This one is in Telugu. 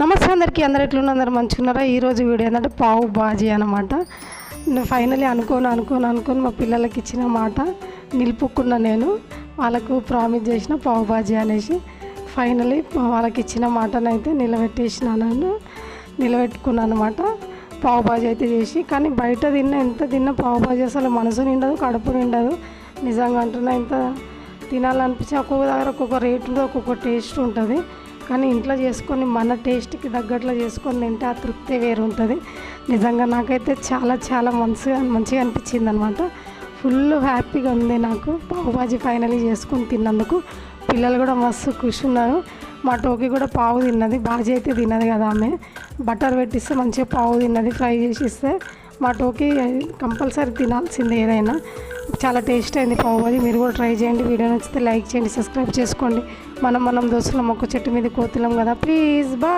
నమస్తే అందరికీ అందరు ఎట్లున్న అందరు మంచుకున్నారా? ఈరోజు వీడియో ఏంటంటే పావు బాజీ అనమాట ఫైనలీ అనుకోను అనుకోను అనుకోని మా పిల్లలకి ఇచ్చిన మాట నిలుపుకున్న నేను. వాళ్ళకు ప్రామిస్ చేసిన పావు బాజీ అనేసి ఫైనలీ వాళ్ళకి ఇచ్చిన మాటనైతే నిలబెట్టేసినాను నిలబెట్టుకున్నాను అనమాట పావు బాజీ అయితే చేసి కానీ బయట తిన్న ఎంత తిన్న పావు బాజీ అసలు మనసు నిండదు కడుపు నిండదు. నిజంగా అంటున్నా ఎంత తినాలనిపించి ఒక్కొక్క దగ్గర ఒక్కొక్క రేటు ఉంటుంది ఒక్కొక్క టేస్ట్ ఉంటుంది. కానీ ఇంట్లో చేసుకొని మన టేస్ట్కి తగ్గట్లో చేసుకొని తింటే ఆ తృప్తి వేరు ఉంటుంది నిజంగా నాకైతే చాలా చాలా మంచిగా మంచిగా అనిపించింది అనమాట ఫుల్ హ్యాపీగా ఉంది నాకు పావు బాజీ ఫైనలీ చేసుకొని తిన్నందుకు. పిల్లలు కూడా మస్తు ఖుషి ఉన్నారు మా టోకి కూడా పావు తిన్నది. బాజీ అయితే తిన్నది కదా ఆమె. బటర్ పెట్టిస్తే మంచిగా పావు తిన్నది ఫ్రై చేసి ఇస్తే మా టోకి కంపల్సరీ తినాల్సింది ఏదైనా. చాలా టేస్ట్ అయింది పావు మీరు కూడా ట్రై చేయండి. వీడియో నచ్చితే లైక్ చేయండి సబ్స్క్రైబ్ చేసుకోండి. మనం మనం దోస్తులం మొక్క చెట్టు మీద కోతులం కదా. ప్లీజ్ బా